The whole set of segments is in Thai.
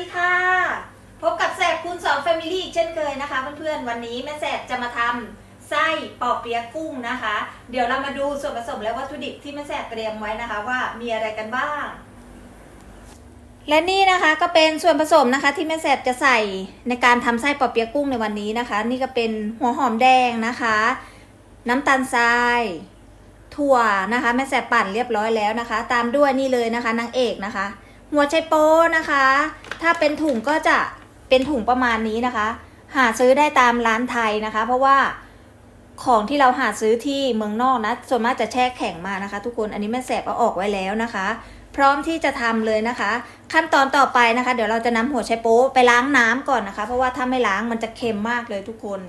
ีค่ะ พบกับแสบคูณสองแฟมิลี่อีกเช่นเคยนะคะ เพื่อนๆ วันนี้แม่แสบจะมาทำไส้ปอเปี๊ยะกุ้งนะคะ เดี๋ยวเรามาดูส่วนผสมและวัตถุดิบที่แม่แสบเตรียมไว้นะคะ ว่ามีอะไรกันบ้าง และนี่นะคะก็เป็นส่วนผสมนะคะ ที่แม่แสบจะใส่ในการทำไส้ปอเปี๊ยะกุ้งในวันนี้นะคะ นี่ก็เป็นหัวหอมแดงนะคะ น้ำตาลทรายถั่วนะคะแม่แสบปั่นเรียบร้อยแล้วนะคะ ตามด้วยนี่เลยนะคะนางเอกนะคะ หัวไชโป๊นะคะ ถ้าเป็นถุงก็จะเป็นถุงประมาณนี้นะคะ หาซื้อได้ตามร้านไทยนะคะ เพราะว่าของที่เราหาซื้อที่เมืองนอกนะ ส่วนมากจะแช่แข็งมานะคะ ทุกคน อันนี้แม่แสบเอาออกไว้แล้วนะคะ พร้อมที่จะทำเลยนะคะ ขั้นตอนต่อไปนะคะ เดี๋ยวเราจะนำหัวไชโป๊ไปล้างน้ำก่อนนะคะ เพราะว่าถ้าไม่ล้างมันจะเค็มมากเลยทุกคน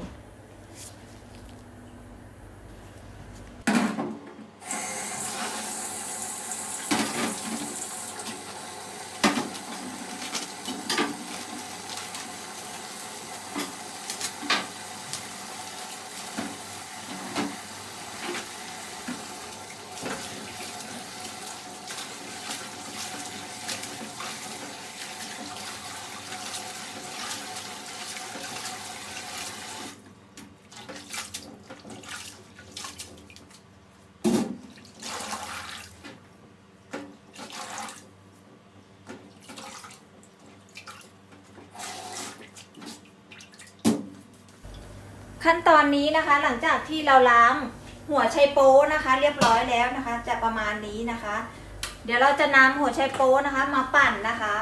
ขั้นตอนนี้นะคะหลังจากที่เราล้างหัวไชโป๊นะคะ เรียบร้อยแล้วนะคะ จะประมาณนี้นะคะ เดี๋ยวเราจะนำหัวไชโป๊นะคะ มาปั่นนะคะ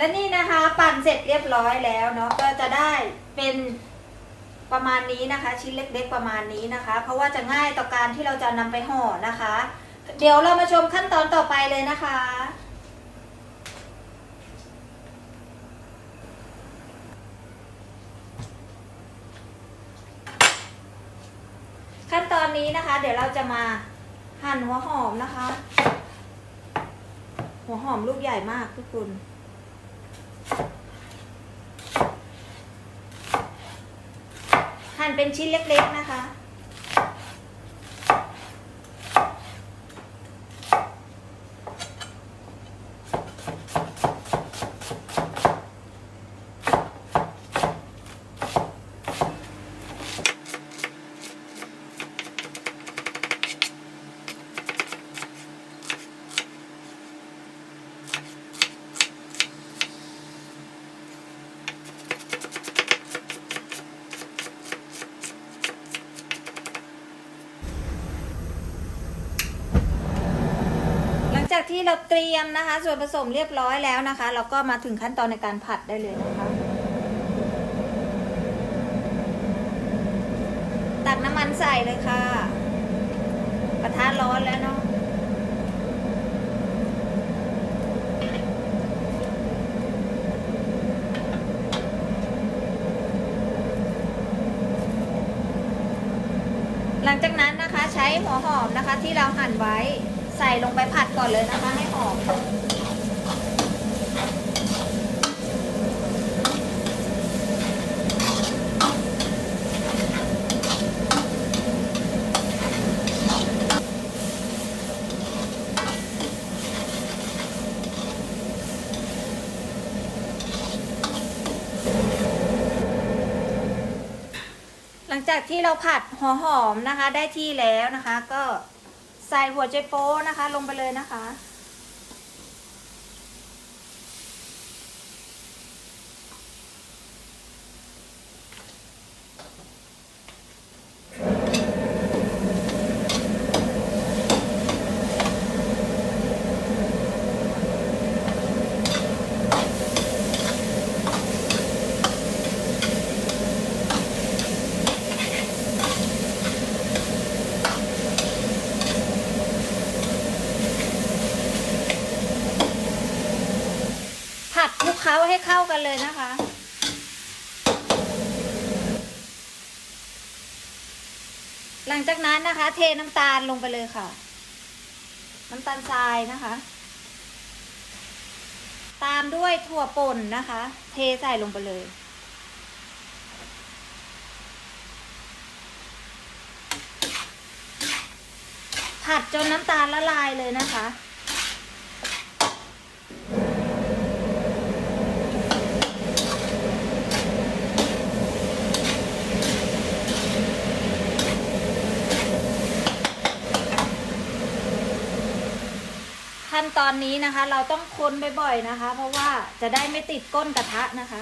และนี่นะคะปั่นเสร็จเรียบร้อยแล้วเนาะก็จะได้เป็นประมาณนี้นะคะ ชิ้นเล็กๆประมาณนี้นะคะ เพราะว่าจะง่ายต่อการที่เราจะนำไปห่อนะคะ เดี๋ยวเรามาชมขั้นตอนต่อไปเลยนะคะขั้นตอนนี้นะคะ เดี๋ยวเราจะมาหั่นหัวหอมนะคะ หัวหอมลูกใหญ่มากทุกคน หั่นเป็นชิ้นเล็กๆนะคะ จากที่เราเตรียมนะคะ ส่วนผสมเรียบร้อยแล้วนะคะ เราก็มาถึงขั้นตอนในการผัดได้เลยนะคะ ตักน้ำมันใส่เลยค่ะกระทะร้อนแล้วเนาะหลังจากนั้นนะคะใช้หัวหอมนะคะที่เราหั่นไว้ ใส่ลงไปผัดก่อนเลยนะคะ ให้หอมหลังจากที่เราผัดหัวหอมนะคะ ได้ที่แล้วนะคะ ก็ ใส่หัวใจโป้นะคะ ลงไปเลยนะคะ ผัดคลุก เข้ากันเลยนะคะ หลังจากนั้นนะคะ เทน้ำตาลลงไปเลยค่ะ น้ำตาลทรายนะคะ ตามด้วยถั่วป่นนะคะ เทใส่ลงไปเลยผัดจนน้ำตาลละลายเลยนะคะ ขั้นตอนนี้นะคะ เราต้องคนบ่อยๆนะคะ เพราะว่าจะได้ไม่ติดก้นกระทะนะคะ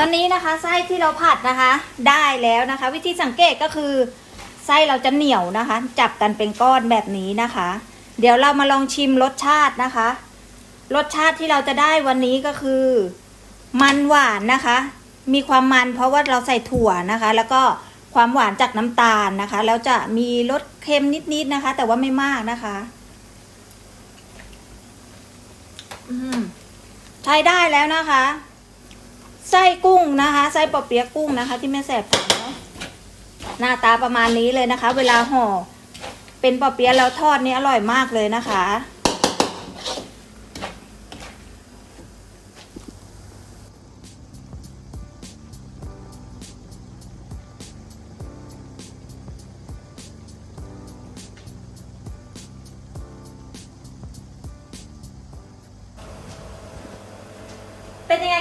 ตอนนี้นะคะไส้ที่เราผัดนะคะ ได้แล้วนะคะ วิธีสังเกตก็คือไส้เราจะเหนียวนะคะ จับกันเป็นก้อนแบบนี้นะคะ เดี๋ยวเรามาลองชิมรสชาตินะคะ รสชาติที่เราจะได้วันนี้ก็คือ มันหวานนะคะ มีความมันเพราะว่าเราใส่ถั่วนะคะ แล้วก็ความหวานจากน้ำตาลนะคะ แล้วจะมีรสเค็มนิดๆนะคะ แต่ว่าไม่มากนะคะใช้ได้แล้วนะคะ ไส้กุ้งนะคะไส้ปอเปี๊ยะกุ้งนะคะ ที่แม่แสบทำเนาะหน้าตาประมาณนี้เลยนะคะ เวลาห่อเป็นปอเปี๊ยะแล้วทอดนี่อร่อยมากเลยนะคะ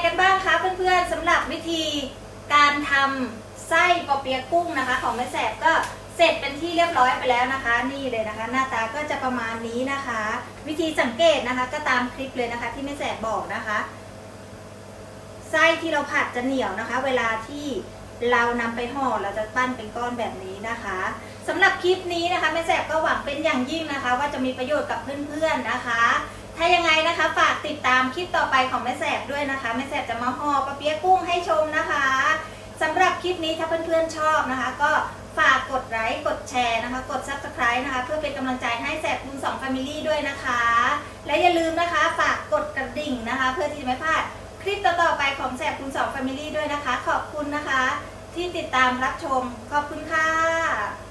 กันบ้างคะเพื่อนๆสำหรับวิธีการทำไส้ปอเปียะกุ้งนะคะ ของแม่แสบก็เสร็จเป็นที่เรียบร้อยไปแล้วนะคะ นี่เลยนะคะ หน้าตาก็จะประมาณนี้นะคะ วิธีสังเกตนะคะ ก็ตามคลิปเลยนะคะ ที่แม่แสบบอกนะคะไส้ที่เราผัดจะเหนียวนะคะ เวลาที่เรานำไปห่อเราจะปั้นเป็นก้อนแบบนี้นะคะสำหรับคลิปนี้นะคะแม่แสบก็หวังเป็นอย่างยิ่งนะคะ ว่าจะมีประโยชน์กับเพื่อนๆนะคะ ถ้ายังไงนะคะ ฝากติดตามคลิปต่อไปของแม่แสบด้วยนะคะแม่แสบจะมาห่อปลาเปี๊ยะกุ้งให้ชมนะคะสำหรับคลิปนี้ถ้าเพื่อนๆชอบนะคะ ก็ฝากกดไลค์กดแชร์นะคะ กด subscribe นะคะ เพื่อเป็นกำลังใจให้แสบคุณสอง Family ด้วยนะคะ และอย่าลืมนะคะฝากกดกระดิ่งนะคะ เพื่อที่จะไม่พลาดคลิปต่อๆไปของแสบคุณสอง Family ด้วยนะคะ ขอบคุณนะคะ ที่ติดตามรับชมขอบคุณค่ะ